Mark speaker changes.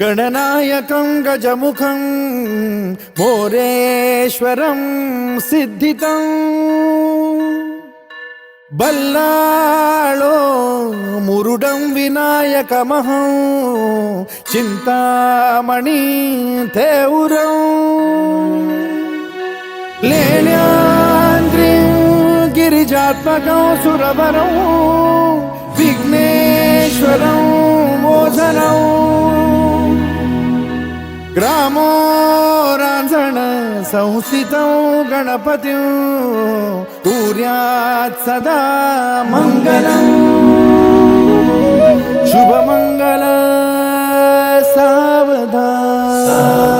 Speaker 1: गणनायकं गजमुखं मोरेश्वरं सिद्धितम् बल्लाळो मुरुडं विनायकमहं चिन्तामणि थेउरं लेण्यान्द्रिं गिरिजात्मकं सुरवरं ग्रामो राञ्जण संस्थित गणपती कुर्यात् सदा मङ्गलम्। शुभमङ्गल सावधान।